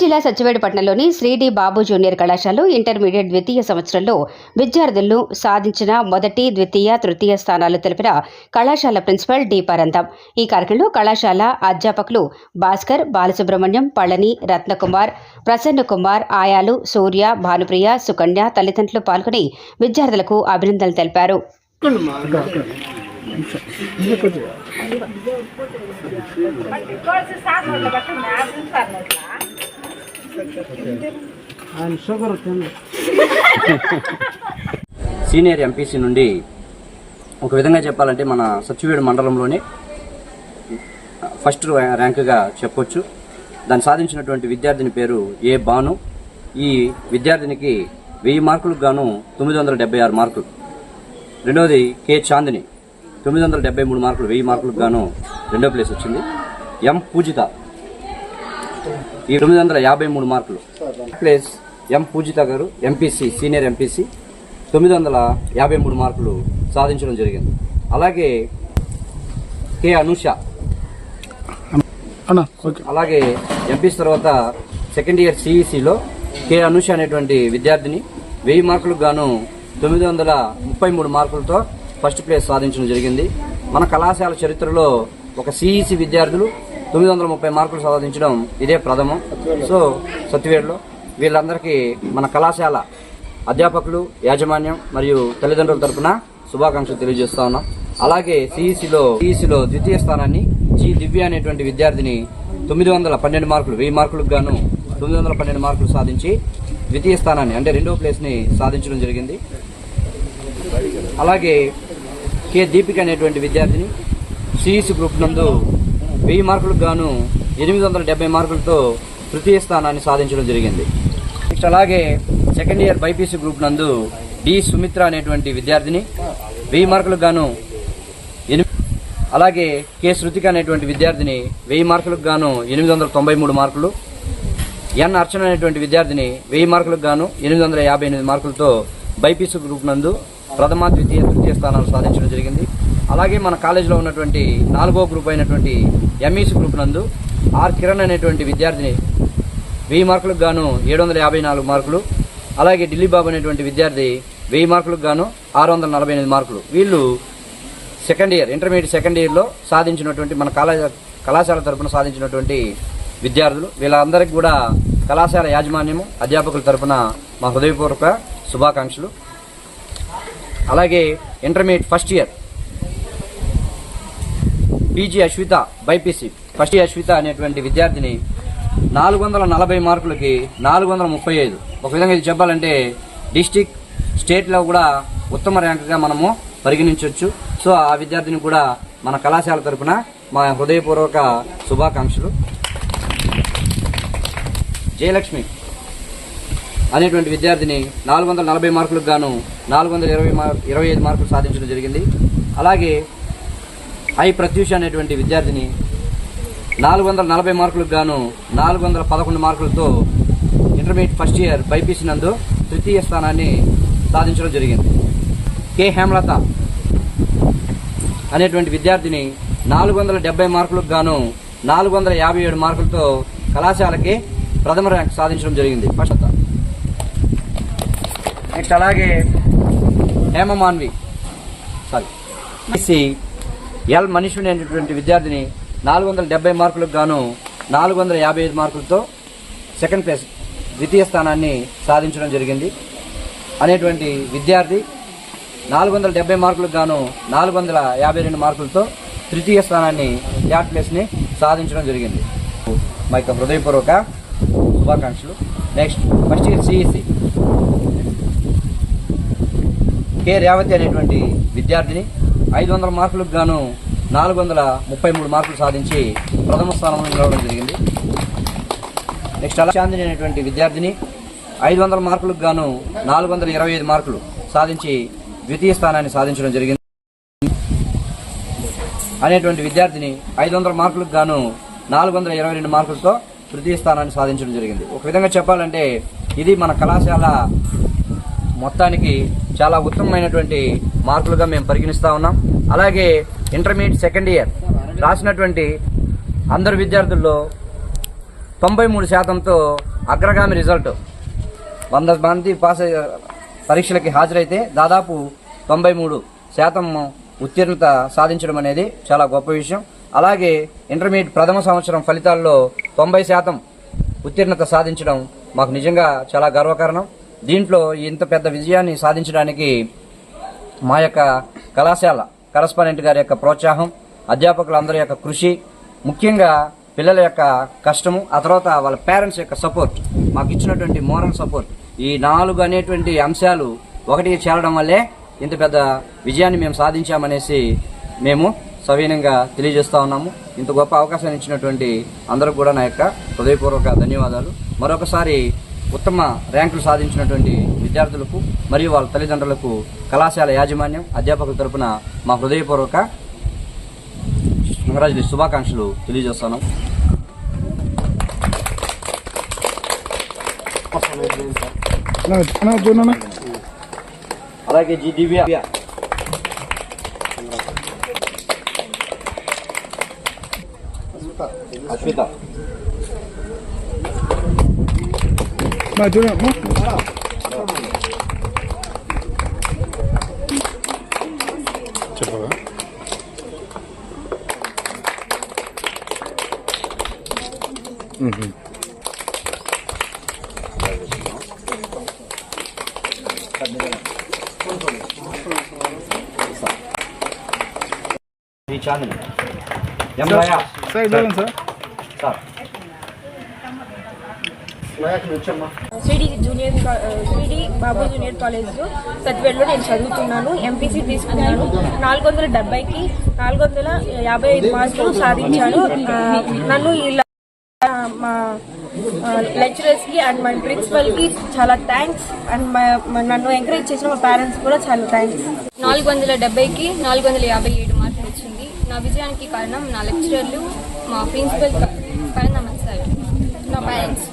జిల్లా సచ్చివేడుపట్నంలోని శ్రీడి బాబు జూనియర్ కళాశాలలో ఇంటర్మీడియట్ ద్వితీయ సంవత్సరంలో విద్యార్థులను సాధించిన మొదటి ద్వితీయ తృతీయ స్థానాలు తెలిపిన కళాశాల ప్రిన్సిపల్ డి పరంతం. ఈ కార్యక్రమంలో కళాశాల అధ్యాపకులు భాస్కర్ బాలసుబ్రహ్మణ్యం పళని రత్నకుమార్ ప్రసన్న కుమార్ ఆయాలు సూర్య భానుప్రియ సుకన్య తల్లిదండ్రులు పాల్గొని విద్యార్థులకు అభినందనలు తెలిపారు. సీనియర్ ఎంపీసీ నుండి ఒక విధంగా చెప్పాలంటే మన సచివేడు మండలంలోనే ఫస్ట్ ర్యాంకుగా చెప్పొచ్చు. దాన్ని సాధించినటువంటి విద్యార్థిని పేరు ఏ బాను. ఈ విద్యార్థినికి వెయ్యి మార్కులకు గాను తొమ్మిది వందల డెబ్బై ఆరు మార్కులు. రెండవది కే చాందిని. తొమ్మిది వందల డెబ్బై మూడు మార్కులు వెయ్యి మార్కులకు గాను రెండో ప్లేస్ వచ్చింది. ఎం పూజిత. ఈ తొమ్మిది వందల యాభై మూడు మార్కులు. ప్లేస్ ఎం పూజిత గారు ఎంపీసీ సీనియర్ ఎంపీసీ తొమ్మిది వందల యాభై మూడు మార్కులు సాధించడం జరిగింది. అలాగే కె అనుష. అలాగే ఎంపీసీ తర్వాత సెకండ్ ఇయర్ సిఈసిలో కె అనుష అనేటువంటి విద్యార్థిని వెయ్యి మార్కులకు గాను తొమ్మిది వందల ముప్పై మూడు మార్కులతో ఫస్ట్ ప్లేస్ సాధించడం జరిగింది. మన కళాశాల చరిత్రలో ఒక సిఈసి విద్యార్థులు తొమ్మిది వందల ముప్పై మార్కులు సాధించడం ఇదే ప్రథమం. సో సత్యవేడులో వీళ్ళందరికీ మన కళాశాల అధ్యాపకులు యాజమాన్యం మరియు తల్లిదండ్రుల తరఫున శుభాకాంక్షలు తెలియజేస్తా ఉన్నాం. అలాగే సిఈసిలో సిఈసిలో ద్వితీయ స్థానాన్ని జి దివ్య అనేటువంటి విద్యార్థిని తొమ్మిది వందల పన్నెండు మార్కులు వెయ్యి మార్కులకు గాను తొమ్మిది వందల పన్నెండు మార్కులు సాధించి ద్వితీయ స్థానాన్ని అంటే రెండో ప్లేస్ని సాధించడం జరిగింది. అలాగే కె దీపిక అనేటువంటి విద్యార్థిని సిఈసి గ్రూప్ నందు వెయ్యి మార్కులకు గాను ఎనిమిది వందల డెబ్బై మార్కులతో తృతీయ స్థానాన్ని సాధించడం జరిగింది. నెక్స్ట్ అలాగే సెకండ్ ఇయర్ బైపీసీ గ్రూప్ నందు డి సుమిత్ర అనేటువంటి విద్యార్థిని వెయ్యి మార్కులకు గాను అలాగే కె శృతిక అనేటువంటి విద్యార్థిని వెయ్యి మార్కులకు గాను ఎనిమిది వందల తొంభై మూడు మార్కులు ఎన్ అర్చన అనేటువంటి విద్యార్థిని వెయ్యి మార్కులకు గాను ఎనిమిది వందల యాభై ఎనిమిది మార్కులతో బైపీసీ గ్రూప్ నందు ప్రథమ ద్వితీయ తృతీయ స్థానాలు సాధించడం జరిగింది. అలాగే మన కాలేజీలో ఉన్నటువంటి నాలుగో గ్రూప్ అయినటువంటి ఎంఈసీ గ్రూప్ నందు ఆర్ కిరణ్ అనేటువంటి విద్యార్థిని వెయ్యి మార్కులకు గాను ఏడు వందల యాభై నాలుగు మార్కులు అలాగే ఢిల్లీ బాబు అనేటువంటి విద్యార్థి వెయ్యి మార్కులకు గాను ఆరు వందల నలభై ఎనిమిది మార్కులు. వీళ్ళు సెకండ్ ఇయర్ ఇంటర్మీడియట్ సెకండ్ ఇయర్లో సాధించినటువంటి మన కళా కళాశాల తరపున సాధించినటువంటి విద్యార్థులు. వీళ్ళందరికీ కూడా కళాశాల యాజమాన్యము అధ్యాపకుల తరపున మా హృదయపూర్వక శుభాకాంక్షలు. అలాగే intermediate first year PG Ashwitha BiPC. First Ashwitha అనేటువంటి విద్యార్థిని నాలుగు వందల నలభై మార్కులకి నాలుగు వందల ముప్పై ఐదు. ఒక విధంగా ఇది చెప్పాలంటే డిస్టిక్ స్టేట్లో కూడా ఉత్తమ ర్యాంకుగా మనము పరిగణించవచ్చు సో ఆ విద్యార్థిని కూడా మన కళాశాల తరఫున మా హృదయపూర్వక శుభాకాంక్షలు. జయలక్ష్మి అనేటువంటి విద్యార్థిని నాలుగు వందల నలభై మార్కులకు గాను నాలుగు వందల ఇరవై మార్ ఇరవై ఐదు మార్కులు సాధించడం జరిగింది. అలాగే ఐ ప్రత్యూష అనేటువంటి విద్యార్థిని నాలుగు వందల నలభై మార్కులకు గాను నాలుగు వందల పదకొండు మార్కులతో ఇంటర్మీడియట్ ఫస్ట్ ఇయర్ బైపీసీ నందు తృతీయ స్థానాన్ని సాధించడం జరిగింది. కె. హేమలత అనేటువంటి విద్యార్థిని నాలుగు వందల డెబ్బై మార్కులకు గాను నాలుగు వందల యాభై ఏడు మార్కులతో కళాశాలకి ప్రథమ ర్యాంక్ సాధించడం జరిగింది. ఫస్ట్ నెక్స్ట్ అలాగే Hema Manvi sorry. SC L మనిషిని అనేటువంటి విద్యార్థిని నాలుగు వందల డెబ్బై మార్కులకు గాను నాలుగు వందల యాభై ఐదు మార్కులతో సెకండ్ ప్లేస్ ద్వితీయ స్థానాన్ని సాధించడం జరిగింది. అనేటువంటి విద్యార్థి నాలుగు వందల డెబ్బై మార్కులకు గాను నాలుగు వందల యాభై రెండు మార్కులతో తృతీయ స్థానాన్ని థర్డ్ ప్లేస్ని సాధించడం జరిగింది. మా యొక్క హృదయపూర్వక శుభాకాంక్షలు. Next first year CEC. K Revathi అనేటువంటి విద్యార్థిని ఐదు వందల మార్కులకు గాను నాలుగు వందల ముప్పై మూడు మార్కులు సాధించి ప్రథమ స్థానంలో నిలవడం జరిగింది. నెక్స్ట్ అలా చాందిని అనేటువంటి విద్యార్థిని ఐదు వందల మార్కులకు గాను నాలుగు వందల ఇరవై ఐదు మార్కులు సాధించి ద్వితీయ స్థానాన్ని సాధించడం జరిగింది. అనేటువంటి విద్యార్థిని ఐదు వందల మార్కులకు గాను నాలుగు వందల ఇరవై రెండు మార్కులతో తృతీయ స్థానాన్ని సాధించడం జరిగింది. ఒక విధంగా చెప్పాలంటే ఇది మన కళాశాల మొత్తానికి చాలా ఉత్తమమైనటువంటి మార్కులుగా మేము పరిగణిస్తూ ఉన్నాం. అలాగే ఇంటర్మీడియట్ సెకండ్ ఇయర్ రాసినటువంటి అందరు విద్యార్థుల్లో తొంభై మూడు శాతంతో అగ్రగామి రిజల్ట్ వంద మంది పాస్ అయ్యే పరీక్షలకి హాజరైతే దాదాపు తొంభై మూడు శాతం ఉత్తీర్ణత సాధించడం అనేది చాలా గొప్ప విషయం. అలాగే ఇంటర్మీడియట్ ప్రథమ సంవత్సరం ఫలితాల్లో తొంభై శాతం ఉత్తీర్ణత సాధించడం మాకు నిజంగా చాలా గర్వకారణం. దీంట్లో ఇంత పెద్ద విజయాన్ని సాధించడానికి మా యొక్క కళాశాల కరస్పాండెంట్ గారి యొక్క ప్రోత్సాహం అధ్యాపకులందరి యొక్క కృషి ముఖ్యంగా పిల్లల యొక్క కష్టము ఆ తర్వాత వాళ్ళ పేరెంట్స్ యొక్క సపోర్ట్ మాకు ఇచ్చినటువంటి మోరల్ సపోర్ట్ ఈ నాలుగు అనేటువంటి అంశాలు ఒకటి చేరడం వల్లే ఇంత పెద్ద విజయాన్ని మేము సాధించామనేసి మేము సవీనంగా తెలియజేస్తా ఉన్నాము. ఇంత గొప్ప అవకాశాన్ని ఇచ్చినటువంటి అందరూ కూడా నా యొక్క హృదయపూర్వక ధన్యవాదాలు. మరొకసారి ఉత్తమ ర్యాంకులు సాధించినటువంటి విద్యార్థులకు మరియు వాళ్ళ తల్లిదండ్రులకు కళాశాల యాజమాన్యం అధ్యాపకుల తరపున మా హృదయపూర్వక కంగ్రాచులేషన్ శుభాకాంక్షలు తెలియజేస్తాను. అలాగే జి దివ్య అశ్విత. మా చూడమ్మా చెప్పవా శ్రీ చాందిని ఎం రాయా సార్ చూడండి sir? Sir. CD junior CD Babu junior కాలేజ్లో సత్వేడ్లో నేను చదువుతున్నాను ఎంపీసీ తీసుకున్నాను నాలుగు వందల డెబ్బైకి నాలుగు వందల యాభై ఐదు మార్కులు సాధించాను నన్ను ఇలా మా లెక్చరర్స్కి అండ్ మా ప్రిన్సిపల్కి చాలా థ్యాంక్స్. అండ్ మా- నన్ను ఎంకరేజ్ చేసిన మా పేరెంట్స్ కూడా చాలా థ్యాంక్స్. నాలుగు వందల డెబ్బైకి నాలుగు వందల యాభై ఏడు మార్కులు వచ్చింది. నా విజయానికి కారణం నా లెక్చరర్లు మా ప్రిన్సిపల్ పరంగా సార్ నా పేరెంట్స్.